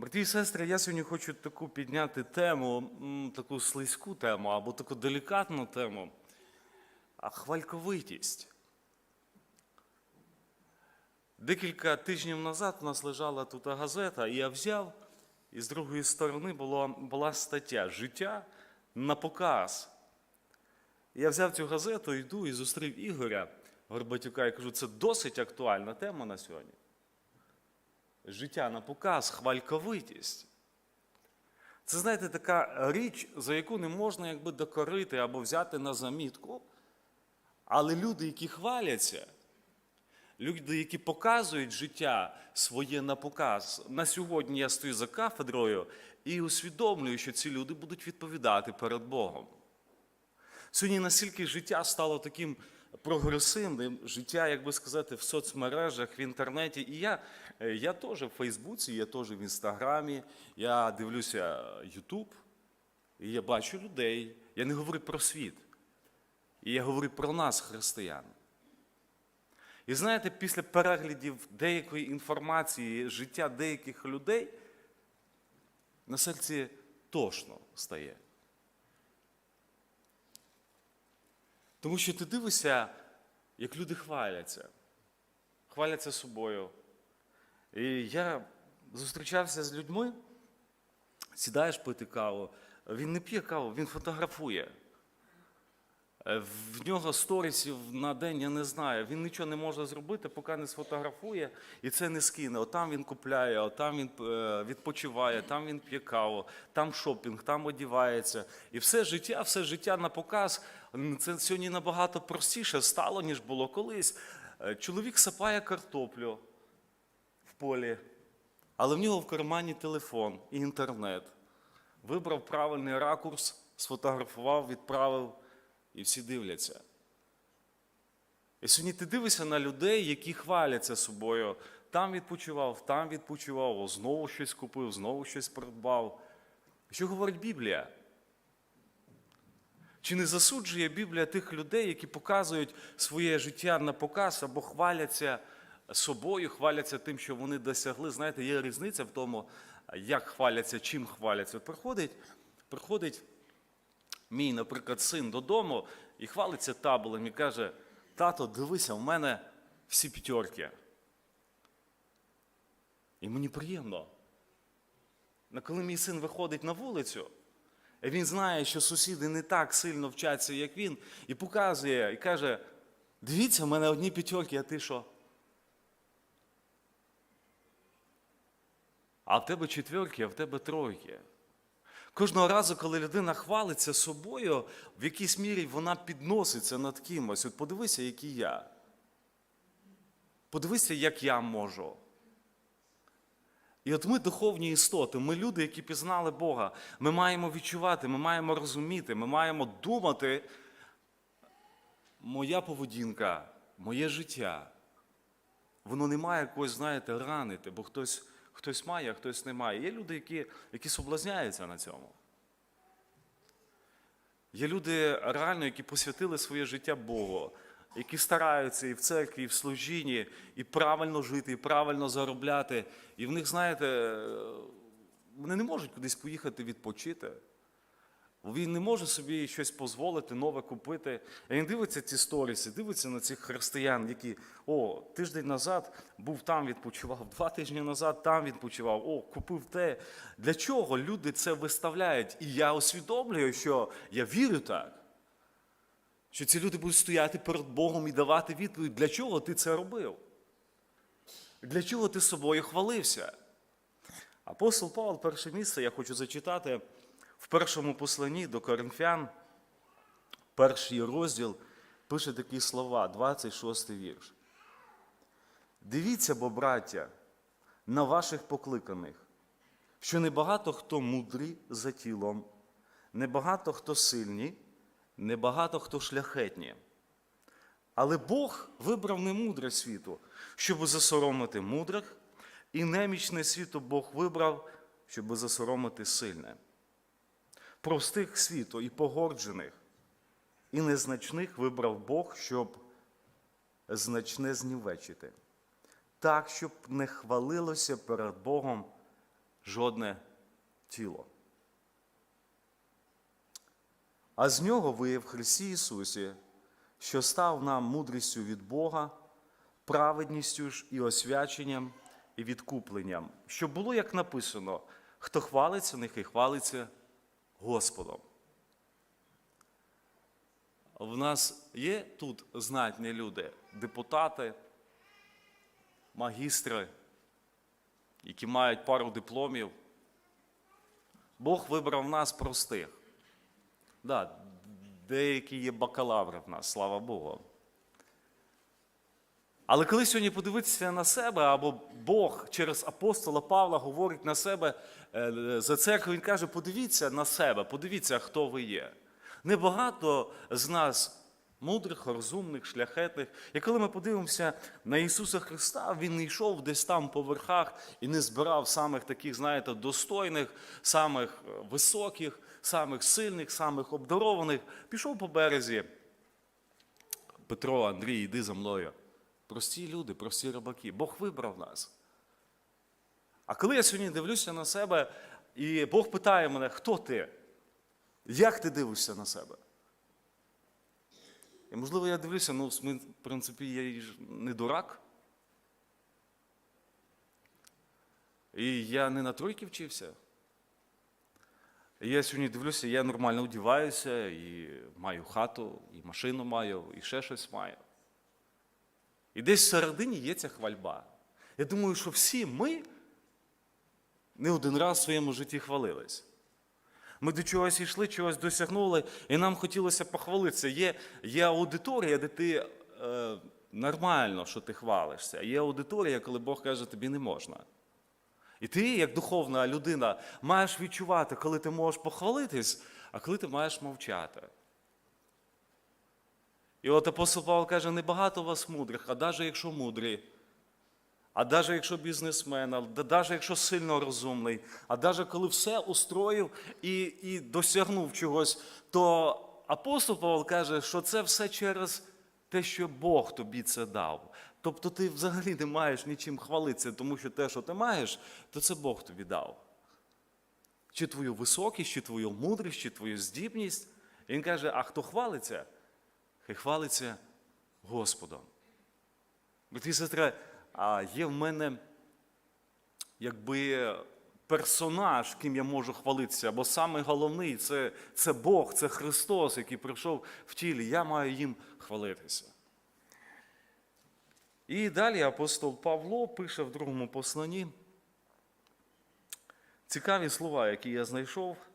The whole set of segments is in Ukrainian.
Брати і сестри, я сьогодні хочу таку підняти тему, таку слизьку тему або таку делікатну тему, а хвальковитість. Декілька тижнів назад у нас лежала тут газета, і я взяв, і з другої сторони була, була стаття Життя на показ. І Я взяв цю газету, йду і зустрів Ігоря Горбатюка і кажу, це досить актуальна тема на сьогодні. Життя на показ, хвальковитість. Це, знаєте, така річ, за яку не можна якби докорити або взяти на замітку. Але люди, які хваляться, люди, які показують життя своє на показ, на сьогодні я стою за кафедрою і усвідомлюю, що ці люди будуть відповідати перед Богом. Сьогодні настільки життя стало таким прогресивним, життя, як би сказати, в соцмережах, в інтернеті. І я, е, я теж в Фейсбуці, я теж в Інстаграмі, я дивлюся Ютуб, і я бачу людей. Я не говорю про світ. І я говорю про нас, християн. І знаєте, після переглядів деякої інформації, життя деяких людей, на серці тошно стає. Тому що ти дивишся, як люди хваляться, хваляться собою. І я зустрічався з людьми, сідаєш пити каву, він не п'є каву, він фотографує. Е, В нього сторісів на день я не знаю. Він нічого не може зробити, поки не сфотографує і це не скине. Отам він купляє, отам він е, відпочиває, там він п'є каву, там шопінг, там одівається. І все життя, все життя на показ. Це сьогодні набагато простіше стало, ніж було колись. Е, Чоловік сапає картоплю в полі, але в нього в кармані телефон і інтернет. Вибрав правильний ракурс, сфотографував, відправив, і всі дивляться. І сьогодні ти дивишся на людей, які хваляться собою. Там відпочивав, там відпочивав, знову щось купив, знову щось придбав. Що говорить Біблія? Чи не засуджує Біблія тих людей, які показують своє життя на показ або хваляться собою, хваляться тим, що вони досягли? Знаєте, є різниця в тому, як хваляться, чим хваляться. Приходить, приходить мій, наприклад, син додому і хвалиться табелем і каже: тато, дивися, в мене всі п'ятерки. І мені приємно. Но коли мій син виходить на вулицю, він знає, що сусіди не так сильно вчаться, як він, і показує, і каже: дивіться, в мене одні п'ятерки, а ти що? А в тебе четверки, а в тебе тройки. Кожного разу, коли людина хвалиться собою, в якійсь мірі вона підноситься над кимось. От подивися, який я. Подивися, як я можу. І от ми духовні істоти, ми люди, які пізнали Бога. Ми маємо відчувати, ми маємо розуміти, ми маємо думати. Моя поведінка, моє життя, воно не має когось, знаєте, ранити, бо хтось, хтось має, а хтось не має. Є люди, які, які соблазняються на цьому. Є люди реально, які посвятили своє життя Богу, які стараються і в церкві, і в служінні, і правильно жити, і правильно заробляти. І в них, знаєте, вони не можуть кудись поїхати відпочити. Він не може собі щось дозволити, нове купити. Він дивиться ці сторіси, дивиться на цих християн, які о, тиждень назад був там, відпочивав, два тижні назад там відпочивав, о, купив те. Для чого люди це виставляють? І я усвідомлюю, що я вірю так. Що ці люди будуть стояти перед Богом і давати відповідь, для чого ти це робив? Для чого ти собою хвалився? Апостол Павло, перше місце, я хочу зачитати в першому посланні до Коринфян, перший розділ, пише такі слова, 26 вірш. Дивіться, бо, браття, на ваших покликаних, що небагато хто мудрі за тілом, небагато хто сильні, небагато хто шляхетні. Але Бог вибрав не мудре світу, щоб засоромити мудрих, і немічне світу Бог вибрав, щоб засоромити сильне. Простих світу і погоджених, і незначних вибрав Бог, щоб значне знівечити, так, щоб не хвалилося перед Богом жодне тіло. А з нього ви в Христі Ісусі, що став нам мудрістю від Бога, праведністю ж і освяченням, і відкупленням, щоб було, як написано, хто хвалиться, нехай хвалиться Господом. В нас є тут знатні люди, депутати, магістри, які мають пару дипломів. Бог вибрав нас простих. Да, деякі є бакалаври в нас, слава Богу. Але коли сьогодні подивитися на себе, або Бог через апостола Павла говорить на себе е, за церкву, він каже: подивіться на себе, подивіться, хто ви є. Небагато з нас мудрих, розумних, шляхетних. І коли ми подивимося на Ісуса Христа, Він не йшов десь там по верхах і не збирав самих таких, знаєте, достойних, самих е, високих, самих сильних, самих обдарованих. Пішов по березі. Петро, Андрій, йди за мною. Прості люди, прості рибаки. Бог вибрав нас. А коли я сьогодні дивлюся на себе, і Бог питає мене, хто ти? Як ти дивишся на себе? І можливо, я дивлюся, ну, в принципі, я ж не дурак. І я не на тройки вчився. І я сьогодні дивлюся, я нормально одіваюся, і маю хату, і машину маю, і ще щось маю. І десь всередині є ця хвальба. Я думаю, що всі ми не один раз в своєму житті хвалились. Ми до чогось йшли, чогось досягнули, і нам хотілося похвалитися. Є, є аудиторія, де ти е, нормально, що ти хвалишся. Є аудиторія, коли Бог каже, тобі не можна. І ти, як духовна людина, маєш відчувати, коли ти можеш похвалитись, а коли ти маєш мовчати. І от апостол Павло каже, небагато вас мудрих, а навіть якщо мудрі, а навіть якщо бізнесмен, а навіть якщо сильно розумний, а навіть коли все устроїв і, і досягнув чогось, то апостол Павло каже, що це все через те, що Бог тобі це дав. Тобто ти взагалі не маєш нічим хвалитися, тому що те, що ти маєш, то це Бог тобі дав. Чи твою високість, чи твою мудрість, чи твою здібність. І він каже, а хто хвалиться? Хай хвалиться Господом. Брати і сестри, а є в мене якби персонаж, ким я можу хвалитися, бо саме головний це, це Бог, це Христос, який прийшов в тілі. Я маю їм хвалитися. І далі апостол Павло пише в другому посланні цікаві слова, які я знайшов. Е,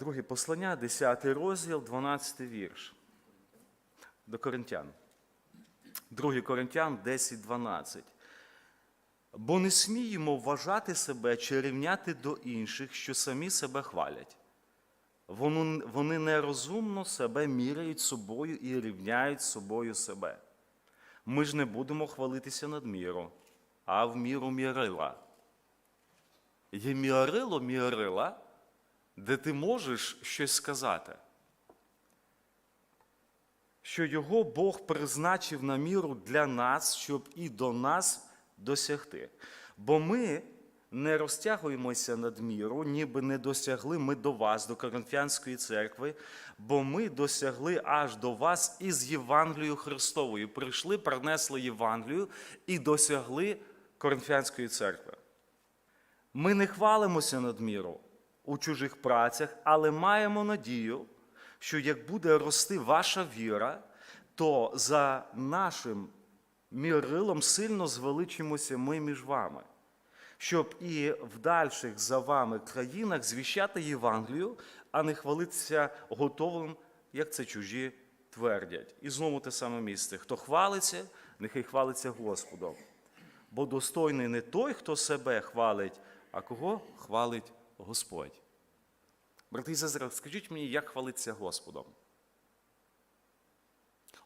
Друге послання, 10 розділ, 12 вірш. До Коринтян. 2 Коринтян 10, 12. Бо не сміємо вважати себе чи рівняти до інших, що самі себе хвалять. Вони, нерозумно себе міряють собою і рівняють собою себе. Ми ж не будемо хвалитися над міру, а в міру мірила. Є мірило мірила, де ти можеш щось сказати. Що його Бог призначив на міру для нас, щоб і до нас досягти. Бо ми не розтягуємося над міру, ніби не досягли ми до вас, до Коринфянської церкви, бо ми досягли аж до вас із Євангелією Христовою. Прийшли, принесли Євангелію і досягли Коринфянської церкви. Ми не хвалимося над міру у чужих працях, але маємо надію, що як буде рости ваша віра, то за нашим мірилом сильно звеличимося ми між вами, щоб і в дальших за вами країнах звіщати Євангелію, а не хвалитися готовим, як це чужі твердять. І знову те саме місце. Хто хвалиться, нехай хвалиться Господом. Бо достойний не той, хто себе хвалить, а кого хвалить Господь. Брати і сестри, скажіть мені, як хвалитися Господом?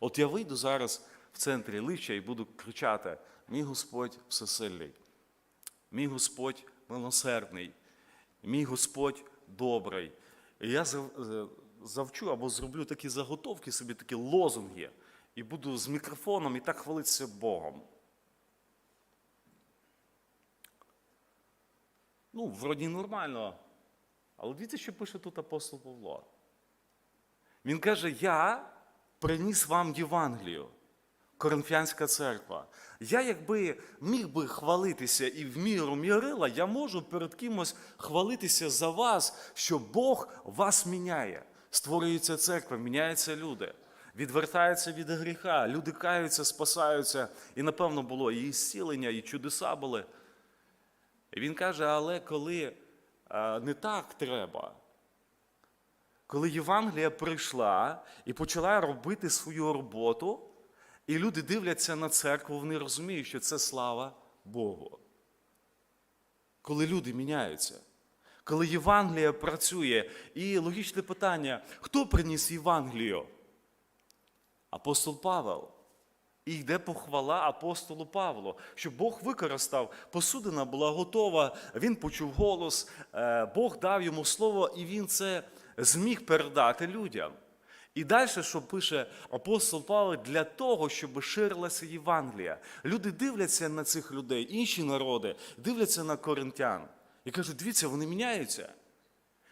От я вийду зараз в центрі лича і буду кричати: мій Господь всесильний, мій Господь милосердний, мій Господь добрий. І я е, завчу або зроблю такі заготовки, собі такі лозунги, і буду з мікрофоном і так хвалитися Богом. ну, вроді нормально. Але дивіться, що пише тут апостол Павло. Він каже: Я приніс вам Євангелію, Коринфянська церква. Я, якби міг би хвалитися і в міру мірила, я можу перед кимось хвалитися за вас, що Бог вас міняє. Створюється церква, міняються люди, відвертаються від гріха, люди каються, спасаються. І напевно було і зцілення, і чудеса були. І він каже: але коли не так треба, коли Євангелія прийшла і почала робити свою роботу, і люди дивляться на церкву, вони розуміють, що це слава Богу. Коли люди міняються, коли Євангелія працює, і логічне питання: хто приніс Євангелію? Апостол Павел. І йде похвала апостолу Павлу, що Бог використав, посудина була готова, він почув голос, е, Бог дав йому слово, і він це зміг передати людям. І далі, що пише апостол Павло, для того, щоб ширилася Євангелія. Люди дивляться на цих людей, інші народи дивляться на коринтян і кажуть, дивіться, вони міняються.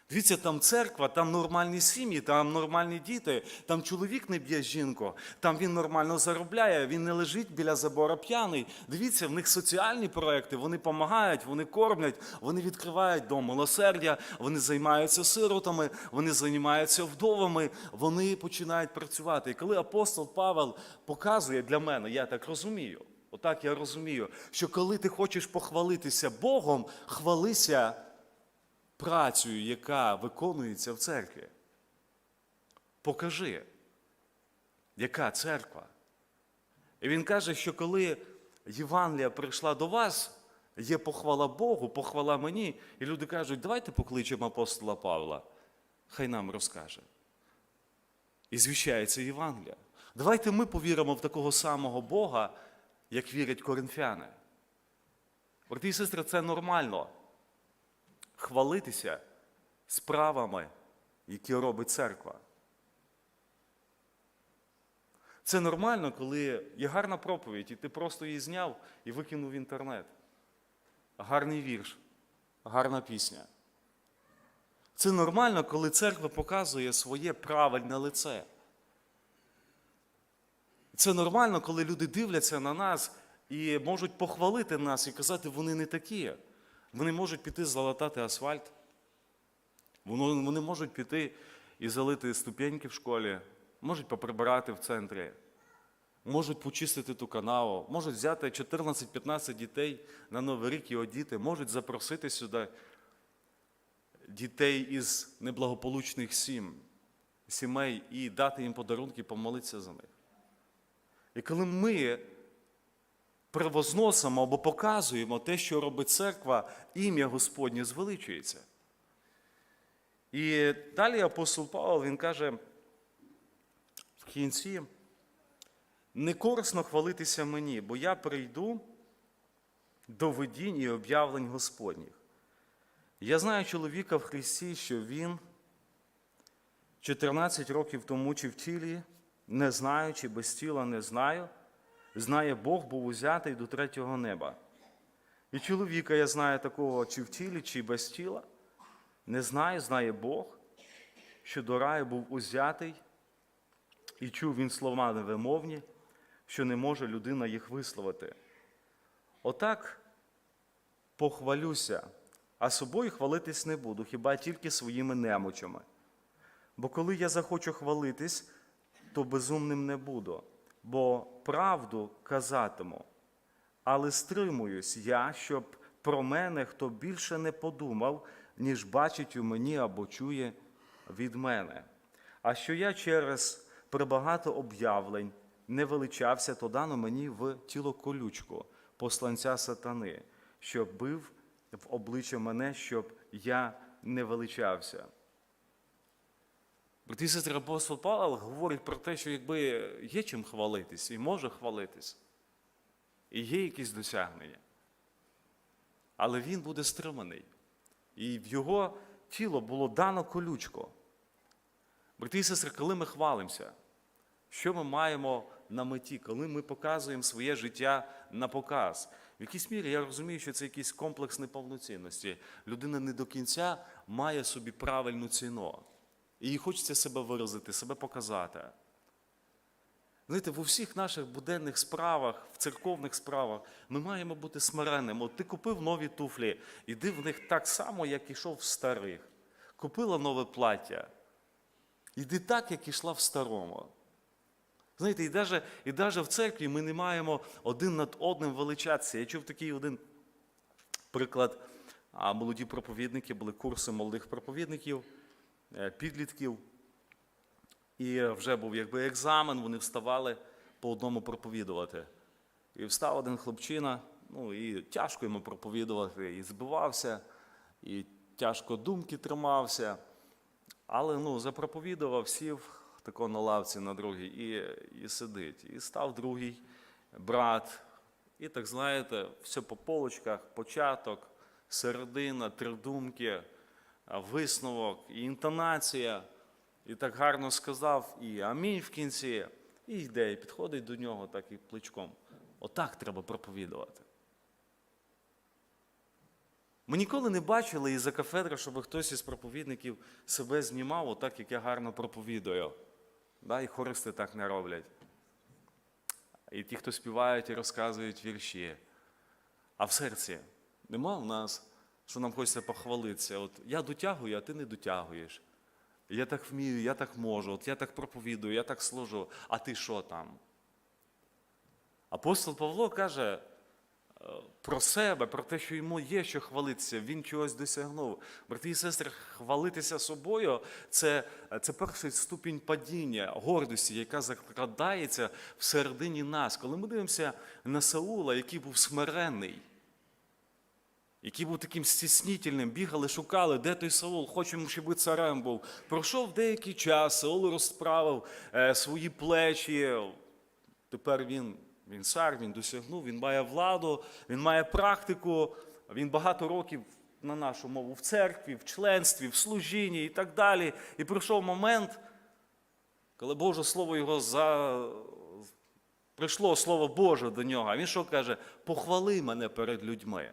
Дивіться, там церква, там нормальні сім'ї, там нормальні діти, там чоловік не б'є жінку, там він нормально заробляє, він не лежить біля забора п'яний. Дивіться, в них соціальні проекти, вони допомагають, вони кормлять, вони відкривають дом милосердя, вони займаються сиротами, вони займаються вдовами, вони починають працювати. І коли апостол Павел показує для мене, я так розумію, отак я розумію, що коли ти хочеш похвалитися Богом, хвалися працею, яка виконується в церкві. Покажи, яка церква. І він каже, що коли Євангелія прийшла до вас, є похвала Богу, похвала мені, і люди кажуть, давайте покличемо апостола Павла, хай нам розкаже. І звіщається Євангелія. Давайте ми повіримо в такого самого Бога, як вірять коринфяни. Брати і сестри, це нормально хвалитися справами, які робить церква. Це нормально, коли є гарна проповідь, і ти просто її зняв і викинув в інтернет. Гарний вірш, гарна пісня. Це нормально, коли церква показує своє правильне лице. Це нормально, коли люди дивляться на нас і можуть похвалити нас і казати, вони не такі. Вони можуть піти залатати асфальт, вони можуть піти і залити ступеньки в школі, можуть поприбирати в центрі, можуть почистити ту канаву, можуть взяти 14-15 дітей на Новий рік і одіти, можуть запросити сюди дітей із неблагополучних сім, сімей і дати їм подарунки, помолитися за них. І коли ми превозносимо або показуємо те, що робить церква, ім'я Господнє звеличується. І далі апостол Павло він каже в кінці: не корисно хвалитися мені, бо я прийду до видінь і об'явлень Господніх. Я знаю чоловіка в Христі, що він 14 років тому чи в тілі, не знаю, чи без тіла не знаю, знає Бог, був узятий до третього неба. І чоловіка я знаю такого, чи в тілі, чи без тіла, не знає, знає Бог, що до раю був узятий, і чув він слова невимовні, що не може людина їх висловити. Отак похвалюся, а собою хвалитись не буду, хіба тільки своїми немочами. Бо коли я захочу хвалитись, то безумним не буду, бо правду казатиму. Але стримуюсь я, щоб про мене хто більше не подумав, ніж бачить у мені або чує від мене. А що я через прибагато об'явлень не величався, то дано мені в тіло колючку, посланця сатани, що бив в обличчя мене, щоб я не величався. Брати і сестри, апостол Павло говорить про те, що якби є чим хвалитись і може хвалитись, і є якісь досягнення, але він буде стриманий. І в його тіло було дано колючко. Брати і сестри, коли ми хвалимося, що ми маємо на меті, коли ми показуємо своє життя на показ, В якійсь мірі я розумію, що це якийсь комплекс неповноцінності. Людина не до кінця має собі правильну ціну. І їй хочеться себе виразити, себе показати. Знаєте, в усіх наших буденних справах, в церковних справах ми маємо бути смиренними. От ти купив нові туфлі, іди в них так само, як ішов в старих. Купила нове плаття. Іди так, як ішла в старому. Знаєте, і навіть, і навіть в церкві ми не маємо один над одним величатися. Я чув такий один приклад. А молоді проповідники були курси молодих проповідників, підлітків. І вже був якби екзамен, вони вставали по одному проповідувати. І встав один хлопчина, ну і тяжко йому проповідувати, і збивався, і тяжко думки тримався. Але ну, запроповідував, сів тако на лавці на другій і, і сидить. І став другий брат. І так знаєте, все по полочках, початок, середина, тридумки, висновок, і інтонація. І так гарно сказав, і амінь в кінці, і йде, і підходить до нього так і плечком. Отак треба проповідувати. Ми ніколи не бачили із-за кафедри, щоб хтось із проповідників себе знімав, отак, як я гарно проповідую. Да, і хористи так не роблять. І ті, хто співають і розказують вірші. А в серці нема в нас, що нам хочеться похвалитися. От я дотягую, а ти не дотягуєш. Я так вмію, я так можу, от я так проповідую, я так служу, а ти що там? Апостол Павло каже е, про себе, про те, що йому є що хвалитися, він чогось досягнув. Брати і сестри, хвалитися собою це, це перший ступінь падіння, гордості, яка закрадається всередині нас. Коли ми дивимося на Саула, який був смиренний, який був таким стіснітельним, бігали, шукали, де той Саул, хочемо, щоб царем був. Пройшов деякий час, Саул розправив е, свої плечі. Тепер він, він цар, він досягнув, він має владу, він має практику, він багато років на нашу мову в церкві, в членстві, в служінні і так далі. І прийшов момент, коли Боже Слово його за... прийшло Слово Боже до нього. А він що каже? Похвали мене перед людьми.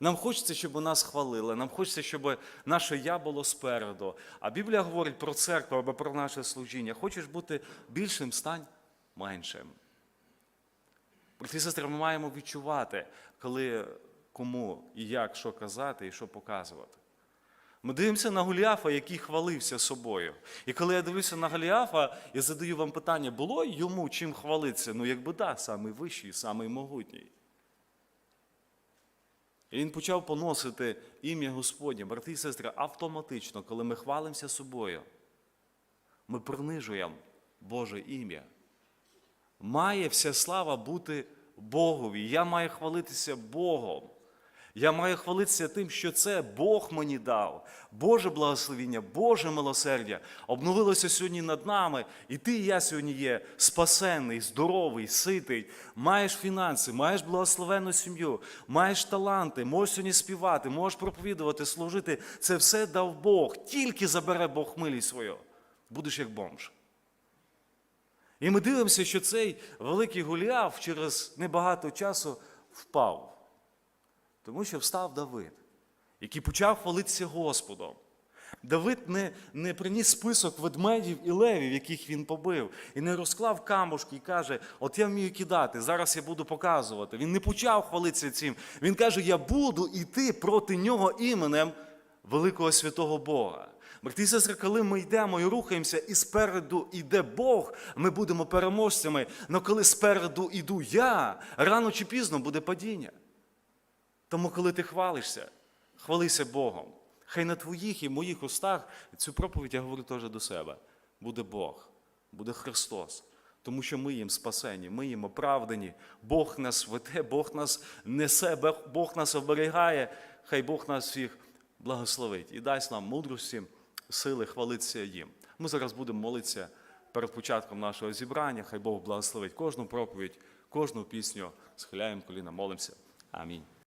Нам хочеться, щоб нас хвалили, нам хочеться, щоб наше я було спереду. А Біблія говорить про церкву або про наше служіння. Хочеш бути більшим, стань меншим. Брати сестри, ми маємо відчувати, коли кому і як що казати і що показувати. Ми дивимося на Голіафа, який хвалився собою. І коли я дивлюся на Голіафа, я задаю вам питання, було йому чим хвалитися? Ну, якби да, самий вищий, самий могутній. І він почав поносити ім'я Господнє, брати і сестри, автоматично, коли ми хвалимося собою, ми принижуємо Боже ім'я. Має вся слава бути Богові. Я маю хвалитися Богом. Я маю хвалитися тим, що це Бог мені дав. Боже благословіння, Боже милосердя обновилося сьогодні над нами. І ти і я сьогодні є спасенний, здоровий, ситий, маєш фінанси, маєш благословенну сім'ю, маєш таланти, можеш сьогодні співати, можеш проповідувати, служити. Це все дав Бог. Тільки забере Бог милість свою. Будеш як бомж. І ми дивимося, що цей великий Голіаф через небагато часу впав. Тому що встав Давид, який почав хвалитися Господом. Давид не, не приніс список ведмедів і левів, яких він побив, і не розклав камушки і каже: От я вмію кидати, зараз я буду показувати. Він не почав хвалитися цим. Він каже: Я буду йти проти нього іменем великого святого Бога. Брати і сестри, коли ми йдемо і рухаємося, і спереду йде Бог, ми будемо переможцями. Але коли спереду йду я, рано чи пізно буде падіння. Тому, коли ти хвалишся, хвалися Богом. Хай на твоїх і моїх устах цю проповідь я говорю теж до себе. Буде Бог, буде Христос. Тому що ми їм спасені, ми їм оправдані. Бог нас веде, Бог нас несе, Бог нас оберігає. Хай Бог нас всіх благословить і дасть нам мудрості, сили хвалитися їм. Ми зараз будемо молитися перед початком нашого зібрання. Хай Бог благословить кожну проповідь, кожну пісню. Схиляємо коліна, молимося. Амінь.